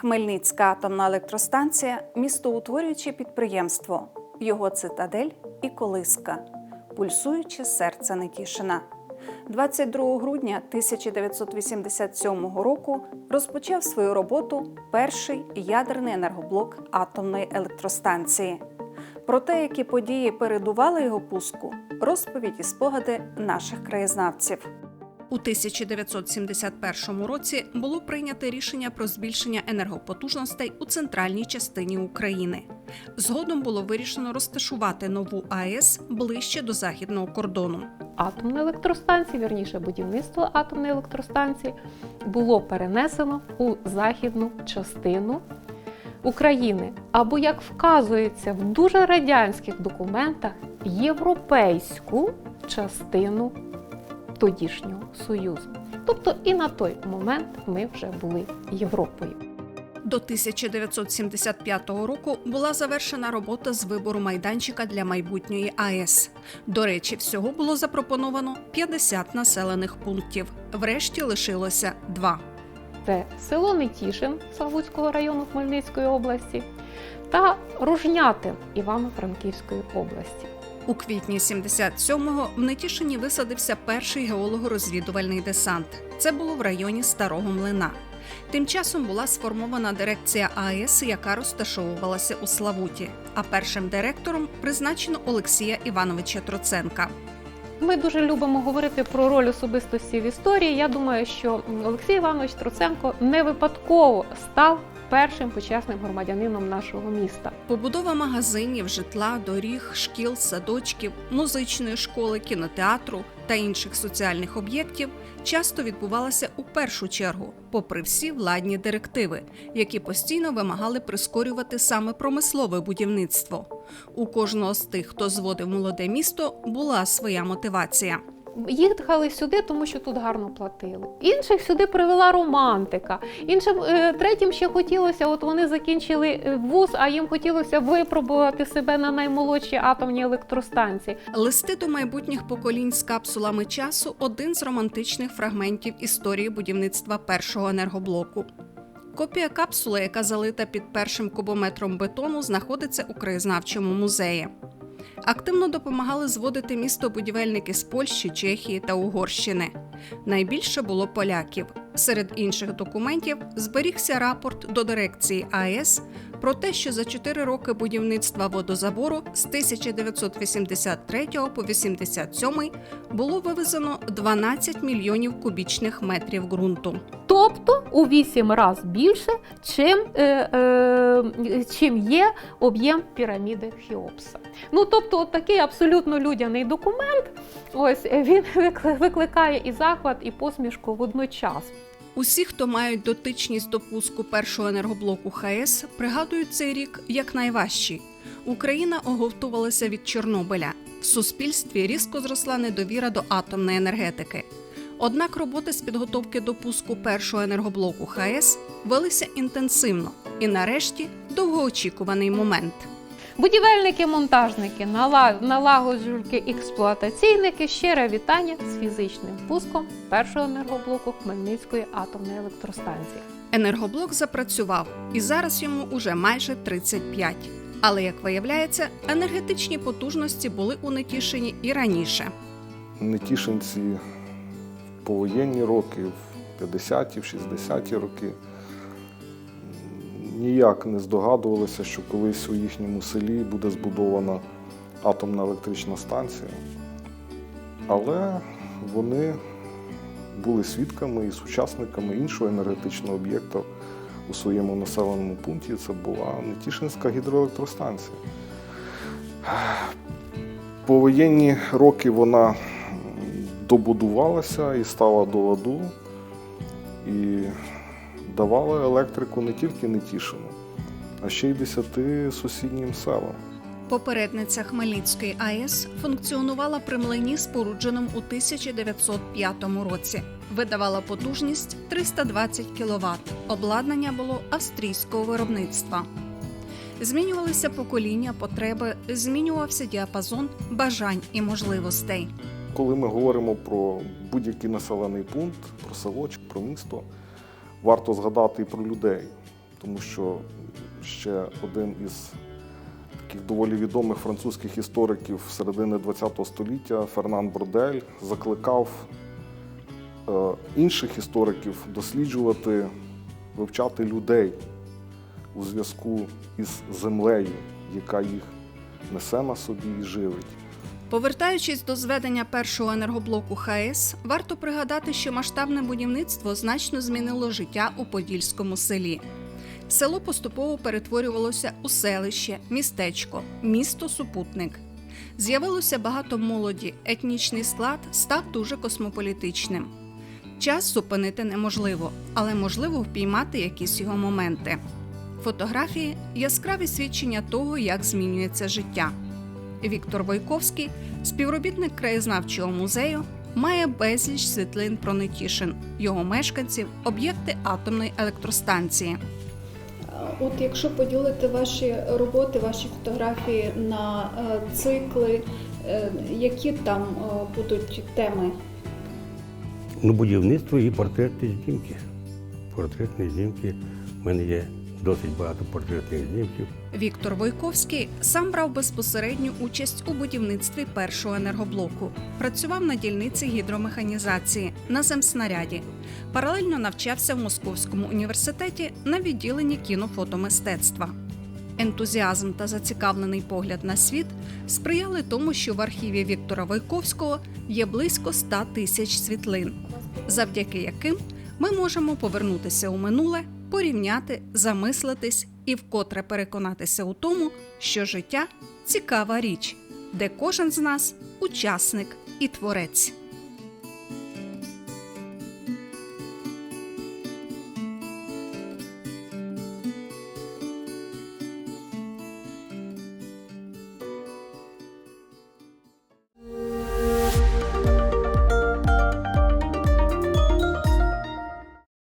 Хмельницька атомна електростанція містоутворююче підприємство, його цитадель і колиска, пульсуюче серце Нетішина. 22 грудня 1987 року розпочав свою роботу перший ядерний енергоблок атомної електростанції. Про те, які події передували його пуску, розповідь і спогади наших краєзнавців. У 1971 році було прийнято рішення про збільшення енергопотужностей у центральній частині України. Згодом було вирішено розташувати нову АЕС ближче до західного кордону. атомної електростанції, вірніше будівництво атомної електростанції, було перенесено у західну частину України, або, як вказується в дуже радянських документах, європейську частину тодішнього Союзу. Тобто і на той момент ми вже були Європою. До 1975 року була завершена робота з вибору майданчика для майбутньої АЕС. До речі, всього було запропоновано 50 населених пунктів. Врешті лишилося два. Це село Нетішин Славутського району Хмельницької області та Рожнятин Івано-Франківської області. У квітні 77-го в Нетішині висадився перший геолого-розвідувальний десант. Це було в районі Старого Млина. Тим часом була сформована дирекція АЕС, яка розташовувалася у Славуті. А першим директором призначено Олексія Івановича Троценка. Ми дуже любимо говорити про роль особистості в історії. Я думаю, що Олексій Іванович Троценко не випадково став першим почесним громадянином нашого міста. Побудова магазинів, житла, доріг, шкіл, садочків, музичної школи, кінотеатру та інших соціальних об'єктів часто відбувалася у першу чергу, попри всі владні директиви, які постійно вимагали прискорювати саме промислове будівництво. У кожного з тих, хто зводив молоде місто, була своя мотивація. Їхали сюди, тому що тут гарно платили. Інших сюди привела романтика. Іншим е, третім ще хотілося, от вони закінчили е, вуз, а їм хотілося випробувати себе на наймолодшій атомній електростанції. Листи до майбутніх поколінь з капсулами часу один з романтичних фрагментів історії будівництва першого енергоблоку. Копія капсули, яка залита під першим кубометром бетону, знаходиться у краєзнавчому музеї. Активно допомагали зводити місто будівельники з Польщі, Чехії та Угорщини. Найбільше було поляків. Серед інших документів зберігся рапорт до дирекції АЕС про те, що за 4 роки будівництва водозабору з 1983 по 87 було вивезено 12 мільйонів кубічних метрів ґрунту. Тобто у 8 разів більше, чим, е, е, чим є об'єм піраміди Хеопса. Ну тобто, от такий абсолютно людяний документ. Ось е, він викли- викликає і захват, і посмішку водночас. Усі, хто мають дотичність до пуску першого енергоблоку ХАЕС, пригадують цей рік як найважчий. Україна оговтувалася від Чорнобиля. В суспільстві різко зросла недовіра до атомної енергетики. Однак роботи з підготовки до пуску першого енергоблоку ХАЕС велися інтенсивно і, нарешті, довгоочікуваний момент. Будівельники, монтажники, нала- налагоджувальники, експлуатаційники, щире вітання з фізичним пуском першого енергоблоку Хмельницької атомної електростанції. Енергоблок запрацював, і зараз йому уже майже 35. Але як виявляється, енергетичні потужності були у Нетішині і раніше. Нетішинці в повоєнні роки, в 50-ті, в 60-ті роки ніяк не здогадувалися, що колись у їхньому селі буде збудована атомна електрична станція. Але вони були свідками і сучасниками іншого енергетичного об'єкта у своєму населеному пункті. Це була Нетішинська гідроелектростанція. Повоєнні роки вона добудувалася і стала до ладу, і давала електрику не тільки Нетішину, а ще й десяти сусіднім селам. Попередниця Хмельницької АЕС функціонувала при млині, спорудженому у 1905 році. Видавала потужність 320 кВт. Обладнання було австрійського виробництва. Змінювалися покоління, потреби, змінювався діапазон бажань і можливостей. Коли ми говоримо про будь-який населений пункт, про село чи про місто, варто згадати і про людей. тому що ще один із таких доволі відомих французьких істориків середини ХХ століття Фернан Бордель закликав е, інших істориків досліджувати, вивчати людей у зв'язку із землею, яка їх несе на собі і живить. Повертаючись до зведення першого енергоблоку ХАЕС, варто пригадати, що масштабне будівництво значно змінило життя у подільському селі. Село поступово перетворювалося у селище, містечко, місто-супутник. З'явилося багато молоді, етнічний склад став дуже космополітичним. Час зупинити неможливо, але можливо впіймати якісь його моменти. Фотографії яскраві свідчення того, як змінюється життя. Віктор Войковський, співробітник краєзнавчого музею, має безліч світлин про Нетішин, його мешканців, об'єкти атомної електростанції. От якщо поділити ваші роботи, ваші фотографії на е, цикли, е, які там е, будуть теми? Ну, будівництво і портретні знімки. Портретні знімки. У мене є досить багато портретних знімків. Віктор Войковський сам брав безпосередню участь у будівництві першого енергоблоку. Працював на дільниці гідромеханізації на земснаряді. Паралельно навчався в Московському університеті на відділенні кінофотомистецтва. Ентузіазм та зацікавлений погляд на світ сприяли тому, що в архіві Віктора Войковського є близько 100 тисяч світлин, завдяки яким ми можемо повернутися у минуле, порівняти, замислитись і вкотре переконатися у тому, що життя цікава річ, де кожен з нас учасник і творець.